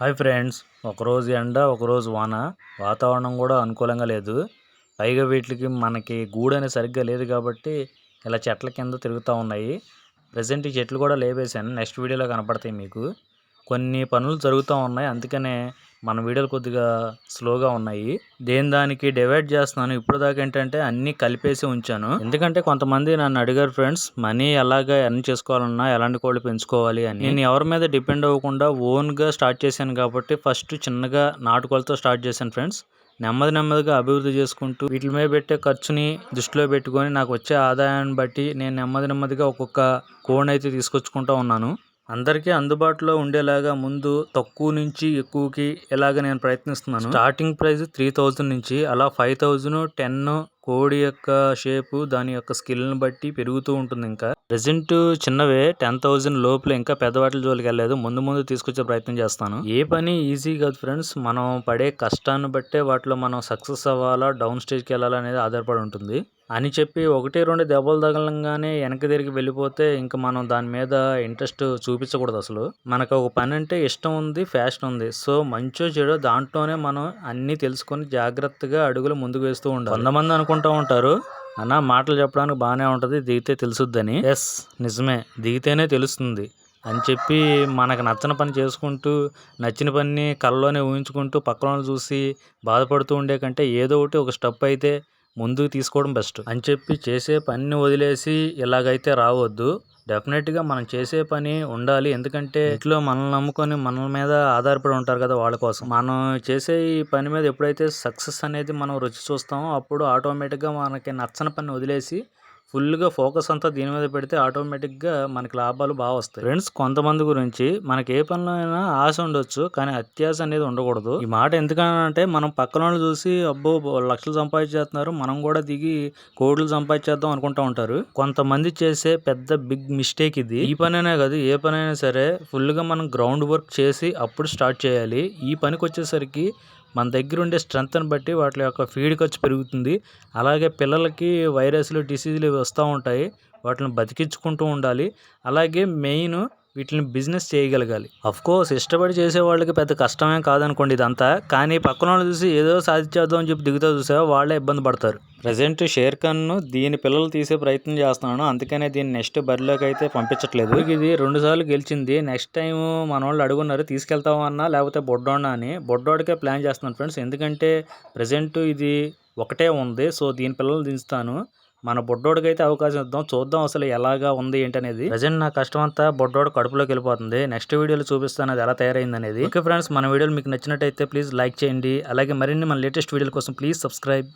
Hi friends ఒకరోజు ఎండ ఒకరోజు వాన. వాతావరణం కూడా అనుకూలంగా లేదు. పైగా వీటికి మనకి గూడని అనేది సరిగ్గా లేదు కాబట్టి ఇలా చెట్ల కింద తిరుగుతూ ఉన్నాయి. ప్రజెంట్ ఈ చెట్లు కూడా లేవేశాను నెక్స్ట్ వీడియోలో కనపడతాయి మీకు. కొన్ని పనులు జరుగుతూ ఉన్నాయి. అందుకనే మన వీడియోలు కొద్దిగా స్లోగా ఉన్నాయి. దేని దానికి డివైడ్ చేస్తున్నాను? ఇప్పుడు దాకా ఏంటంటే అన్ని కలిపేసి ఉంచాను. ఎందుకంటే కొంతమంది నన్ను అడిగారు ఫ్రెండ్స్ మనీ ఎలాగా ఎర్న్ చేసుకోవాలన్నా ఎలాంటి కోళ్ళు పెంచుకోవాలి అని. నేను ఎవరి మీద డిపెండ్ అవ్వకుండా ఓన్గా స్టార్ట్ చేశాను కాబట్టి ఫస్ట్ చిన్నగా నాటుకోళ్ళతో స్టార్ట్ చేశాను ఫ్రెండ్స్. నెమ్మది నెమ్మదిగా అభివృద్ధి చేసుకుంటూ వీటి మీద పెట్టే ఖర్చుని దృష్టిలో పెట్టుకొని నాకు వచ్చే ఆదాయాన్ని బట్టి నేను నెమ్మది నెమ్మదిగా ఒక్కొక్క కోడ్ అయితే తీసుకొచ్చుకుంటూ ఉన్నాను. అందరికీ అందుబాటులో ఉండేలాగా ముందు తక్కువ నుంచి ఎక్కువకి ఇలాగ నేను ప్రయత్నిస్తున్నాను. స్టార్టింగ్ ప్రైస్ త్రీ థౌజండ్ నుంచి అలా ఫైవ్ థౌజండ్ టెన్ కోడి యొక్క షేపు దాని యొక్క స్కిల్ని బట్టి పెరుగుతూ ఉంటుంది ఇంకా. ప్రజెంట్ చిన్నవే టెన్ థౌజండ్ లోపల ఇంకా పెద్దవాటి జోలికి వెళ్ళలేదు. ముందు ముందు తీసుకొచ్చే ప్రయత్నం చేస్తాను. ఏ పని ఈజీ కాదు ఫ్రెండ్స్. మనం పడే కష్టాన్ని బట్టే వాటిలో మనం సక్సెస్ అవ్వాలా డౌన్ స్టేజ్కి వెళ్ళాలా అనేది ఆధారపడి ఉంటుంది. అని చెప్పి ఒకటి రెండు దెబ్బలు తగలంగానే వెనక్కి తిరిగి వెళ్ళిపోతే ఇంకా మనం దాని మీద ఇంట్రెస్ట్ చూపించకూడదు అసలు. మనకు ఒక పని అంటే ఇష్టం ఉంది ఫ్యాషన్ ఉంది. సో మంచో చెడో దాంట్లోనే మనం అన్నీ తెలుసుకొని జాగ్రత్తగా అడుగులు ముందుకు వేస్తూ ఉండాలి. కొంతమంది అనుకుంటూ ఉంటారు అన్న మాటలు చెప్పడానికి బాగానే ఉంటుంది దిగితే తెలుసుద్దని. ఎస్ నిజమే దిగితేనే తెలుస్తుంది అని చెప్పి మనకు నచ్చని పని చేసుకుంటూ నచ్చిన పని కళ్ళలోనే ఊహించుకుంటూ పక్కన చూసి బాధపడుతూ ఉండే కంటే ఏదో ఒకటి ఒక స్టెప్ అయితే ముందుకు తీసుకోవడం బెస్ట్ అని చెప్పి చేసే పనిని వదిలేసి ఇలాగైతే రావద్దు. డెఫినెట్గా మనం చేసే పని ఉండాలి. ఎందుకంటే ఇంట్లో మనల్ని నమ్ముకొని మనల మీద ఆధారపడి ఉంటారు కదా వాళ్ళ కోసం. మనం చేసే ఈ పని మీద ఎప్పుడైతే సక్సెస్ అనేది మనం రుచి చూస్తామో అప్పుడు ఆటోమేటిక్గా మనకి నచ్చని పని వదిలేసి ఫుల్గా ఫోకస్ అంతా దీని మీద పెడితే ఆటోమేటిక్గా మనకి లాభాలు బాగా వస్తాయి. ఫ్రెండ్స్ కొంతమంది గురించి మనకి ఏ పనిలో అయినా ఆశ ఉండొచ్చు కానీ అత్యాశ అనేది ఉండకూడదు. ఈ మాట ఎందుకనంటే మనం పక్కన చూసి అబ్బో లక్షలు సంపాదించేస్తున్నారు మనం కూడా దిగి కోట్లు సంపాదించేద్దాం అనుకుంటా ఉంటారు. కొంతమంది చేసే పెద్ద బిగ్ మిస్టేక్ ఇది. ఈ పనైనా కాదు ఏ పనైనా సరే ఫుల్గా మనం గ్రౌండ్ వర్క్ చేసి అప్పుడు స్టార్ట్ చేయాలి. ఈ పనికి వచ్చేసరికి మన దగ్గర ఉండే స్ట్రెంత్ని బట్టి వాటి యొక్క ఫీడ్ ఖర్చు పెరుగుతుంది. అలాగే పిల్లలకి వైరస్లు డిసీజులు వస్తూ ఉంటాయి. వాటిని బతికించుకుంటూ ఉండాలి. అలాగే మెయిన్ వీటిని బిజినెస్ చేయగలగాలి. కోర్స్ ఇష్టపడి చేసే వాళ్ళకి పెద్ద కష్టమే కాదనుకోండి ఇదంతా. కానీ పక్కన వాళ్ళు చూసి ఏదో సాధించేద్దాం అని చెప్పి దిగుతా చూసా వాళ్ళే ఇబ్బంది పడతారు. ప్రజెంట్ షేర్ ఖాన్ను దీని పిల్లలు తీసే ప్రయత్నం చేస్తున్నాను. అందుకనే దీన్ని నెక్స్ట్ బరిలోకి అయితే పంపించట్లేదు. ఇది రెండు సార్లు గెలిచింది. నెక్స్ట్ టైం మన వాళ్ళు అడుగున్నారు తీసుకెళ్తామన్నా లేకపోతే బొడ్డోన్నా అని. బొడ్డోడికే ప్లాన్ చేస్తున్నాను ఫ్రెండ్స్. ఎందుకంటే ప్రజెంట్ ఇది ఒకటే ఉంది. సో దీని పిల్లలు దించుతాను. మన బొడ్డోడికైతే అయితే అవకాశం ఇద్దాం. చూద్దాం అసలు ఎలాగా ఉంది ఏంటి అనేది ప్రజెంట్ నా కష్టం అంతా బొడ్డోడు కడుపులోకి వెళ్ళిపోతుంది. నెక్స్ట్ వీడియోలో చూపిస్తాను అది ఎలా తయారైంది అనేది ఓకే ఫ్రెండ్స్ మన వీడియోలు మీకు నచ్చినట్టయితే ప్లీజ్ లైక్ చేయండి. అలాగే మరిన్ని మన లేటెస్ట్ వీడియోల కోసం ప్లీజ్ సబ్స్క్రైబ్.